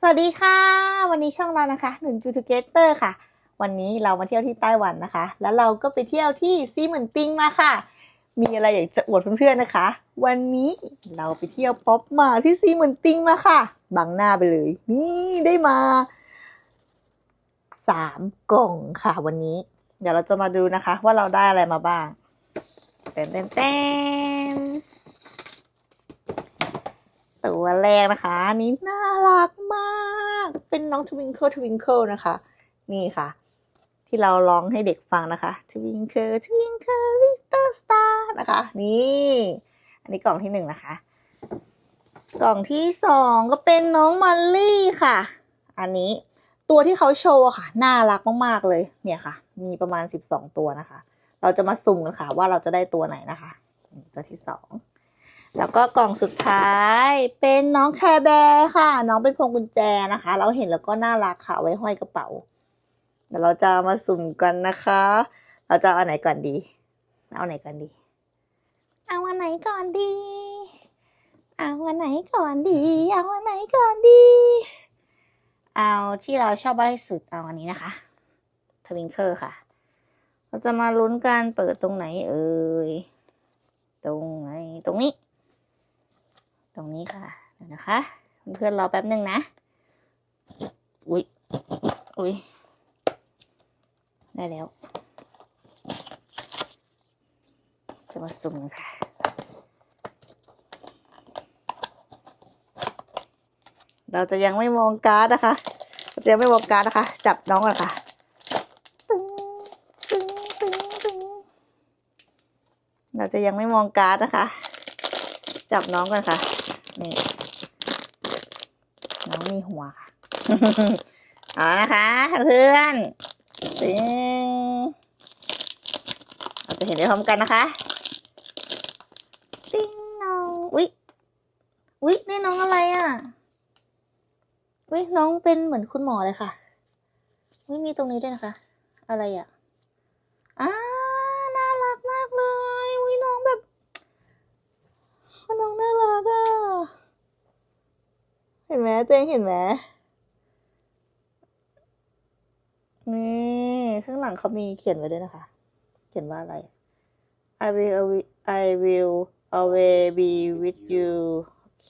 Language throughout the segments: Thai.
สวัสดีค่ะ วันนี้ช่องเรานะคะหนึ่งจูทูเกเตอร์ค่ะ วันนี้เรามาเที่ยวที่ไต้หวันนะคะ แล้วเราก็ไปเที่ยวที่ซีเหมือนติงมาค่ะ มีอะไรอยากจะอวดเพื่อนๆนะคะ วันนี้เราไปเที่ยวป๊อปมาที่ซีเหมือนติงมาค่ะบังหน้าไปเลยนี่ได้มาสามกล่องค่ะ วันนี้ เดี๋ยวเราจะมาดูนะคะ ว่าเราได้อะไรมาบ้างเต้นเต้นเต้นตัวแรกนะคะอันนี้น่ารัก มากเป็นน้องทวิงเกิลทวิงเกิลนะคะ นี่ค่ะ ที่เราร้องให้เด็กฟังนะคะทวิงเกิลทวิงเกิลลิตเติ้ลสตาร์นะคะ นี่ อันนี้กล่องที่หนึ่งนะคะ กล่องที่สองก็เป็นน้องมอลลี่ค่ะ อันนี้ตัวที่เขาโชว์ค่ะ น่ารักมากๆเลยเนี่ยค่ะ มีประมาณสิบสองตัวนะคะ เราจะมาสุ่มกันค่ะ ว่าเราจะได้ตัวไหนนะคะ ตัวที่สอง แล้วก็กล่องสุดท้ายเป็นน้องแคร์แบร์ค่ะ น้องเป็นพวงกุญแจนะคะ เราเห็นแล้วก็น่ารักค่ะไว้ห้อยกระเป๋าเดี๋ยวเราจะมาสุ่มกันนะคะ เราจะเอาอันไหนก่อนดี เอาไหนก่อนดี เอาอันไหนก่อนดี เอาอันไหนก่อนดี เอาอันไหนก่อนดี เอาที่เราชอบมากที่สุดเอาอันนี้นะคะทวิงเกอร์ค่ะ เราจะมาลุ้นการเปิดตรงไหนเอ่ย ตรงไหน ตรงนี้ ตรงนี้ค่ะเดี๋ยวนะคะ เพื่อนรอแป๊บหนึ่งนะ อุ๊ยอุ๊ยได้แล้ว จะมาสุ่มกันค่ะ เราจะยังไม่มองการ์ดนะคะเราจะยังไม่มองการ์ดนะคะ จับน้องก่อนค่ะตึงตึงตึงตึงเราจะยังไม่มองการ์ดนะคะ จับน้องกันค่ะ นี่น้องมีหัวค่ะเอาละนะคะเพื่อนตึงเราจะเห็นได้พร้อมกันนะคะติ้งน้องอุ๊ยอุ๊ยนี่น้องอะไรอะอุ๊ยน้องเป็นเหมือนคุณหมอเลยค่ะอุ๊ยมีตรงนี้ด้วยนะคะ อะไรอะอ่าน่ารักมากเลยอุ๊ยน้องแบบน้องน่ารักอะเห็ นไหมเตงเห็นไหมนี่ข้างหลังเขามีเขียนไว้ด้วยนะคะ เขียนว่าอะไร I will I will always be with you โอเค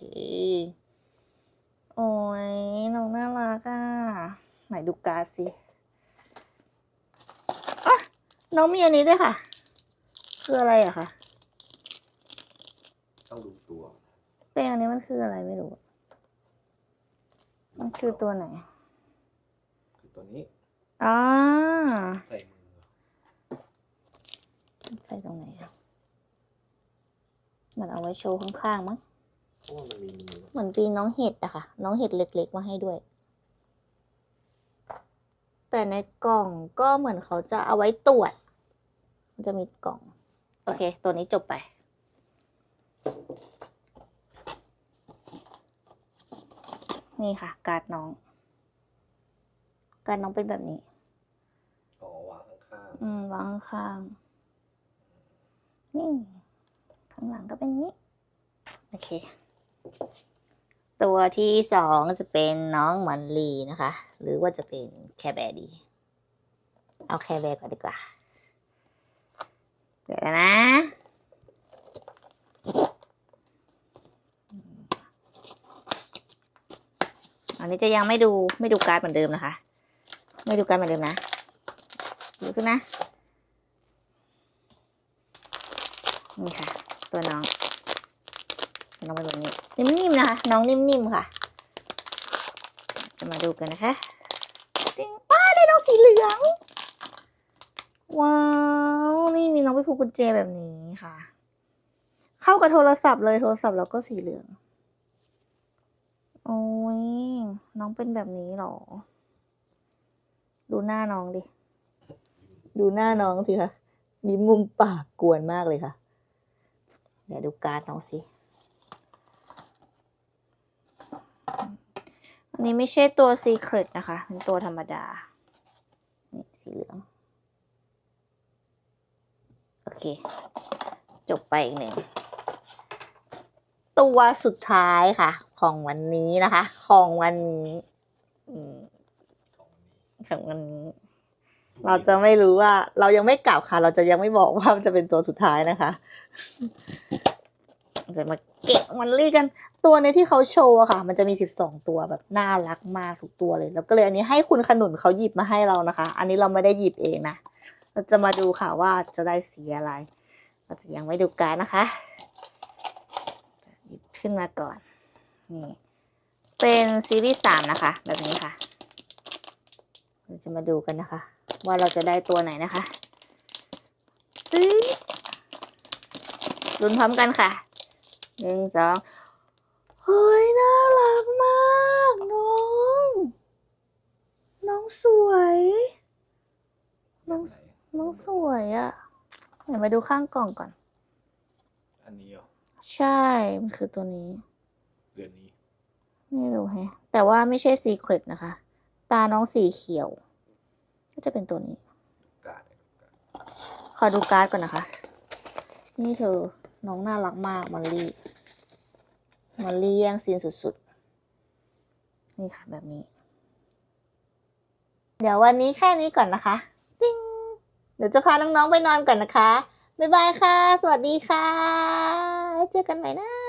โอ้ยน้องน่ารักอะ ไหนดูการ์ดสิอะน้องมีอันนี้ด้วยค่ะ คืออะไรอะคะต้องดูตัวเต้อันนี้มันคืออะไรไม่รู้ มันคือตัวไหน คือตัวนี้อ่าใส่มือใส่ตรงไหนอะมันเอาไว้โชว์ข้างๆมั้งเพราะว่ามันมีมือเหมือนปีน้องเห็ดอะค่ะ น้องเห็ดเล็กๆมาให้ด้วย แต่ในกล่องก็เหมือนเขาจะเอาไว้ตรวจ มันจะมีกล่อง โอเค ตัวนี้จบไป นี่ค่ะ การ์ดน้อง การ์ดน้องเป็นแบบนี้อ๋อวางข้างอืมวางข้างๆนี่ ข้างหลังก็เป็นนี้ โอเค ตัวที่สองจะเป็นน้องหมันลีนะคะ หรือว่าจะเป็นแคร์แบร์ดี เอาแคร์แบร์ก่อนดีกว่า เดี๋ยวนะ อั นนี้จะยังไม่ดูไม่ดูการ์ดเหมือนเดิมนะคะ ไม่ดูการ์ดเหมือนเดิมนะดูขึ้นนะนี่ค่ะ ตัวน้องน้องเป็นแบบนี้นิ่มๆนะคะ น้องนิ่มๆค่ะ จะมาดูกันนะคะจริงป้าได้น้องสีเหลืองว้าวนี่มีน้องเป็นพวงกุญแจแบบนี้ค่ะ เข้ากับโทรศัพท์เลยโทรศัพท์แล้วก็สีเหลืองโอ้ องเป็นแบบนี้หรอ ดูหน้าน้องดิ ดูหน้าน้องสิคะมีมุมปากกวนมากเลยค่ะ เดี๋ยวดูการ์ดน้องสิ อันนี้ไม่ใช่ตัว Secret นะคะ เป็นตัวธรรมดา นี่สีเหลือง โอเค จบไปอีกหนึ่ง ตัวสุดท้ายค่ะ ของวันนี้นะคะ ของวันนี้ของอันนี้เราจะไม่รู้ว่า เรายังไม่กลับค่ะ เราจะยังไม่บอกว่ามันจะเป็นตัวสุดท้ายนะคะ จะมาเก็บมันลี่กัน ตัวในที่เขาโชว์ค่ะ มันจะมีสิบสองตัวแบบน่ารักมากทุกตัวเลย แล้วก็เลยอันนี้ให้คุณขนุนเขาหยิบมาให้เรานะคะ อันนี้เราไม่ได้หยิบเองนะ เราจะมาดูค่ะว่าจะได้สีอะไร เราจะยังไม่ดูการนะคะ ขึ้นมาก่อน นี่ เป็นซีรีส์สามนะคะ แบบนี้ค่ะ เราจะมาดูกันนะคะ ว่าเราจะได้ตัวไหนนะคะตึ๊ดลุ้นพร้อมกันค่ะหนึ่งสองเฮ้ย น่ารักมาก น้อง น้องสวย น้องน้องสวยอะ่ะเดี๋ยวมาดูข้างกล่องก่อน อันนี้เหรอ ใช่ มันคือตัวนี้ เดือนนี้ ไม่รู้แฮะ แต่ว่าไม่ใช่ซีเครตนะคะ ตาน้องสีเขียว ก็จะเป็นตัวนี้การ์ดการ์ดขอดูการ์ดก่อนนะคะ นี่เธอ น้องน่ารักมากมอลลี่ มอลลี่แย่งซีนสุดๆ นี่ค่ะแบบนี้ เดี๋ยววันนี้แค่นี้ก่อนนะคะ ติ้งเดี๋ยวจะพาน้องๆไปนอนก่อนนะคะ บ๊ายบายค่ะ สวัสดีค่ะแล้ว เจอกันใหม่นะ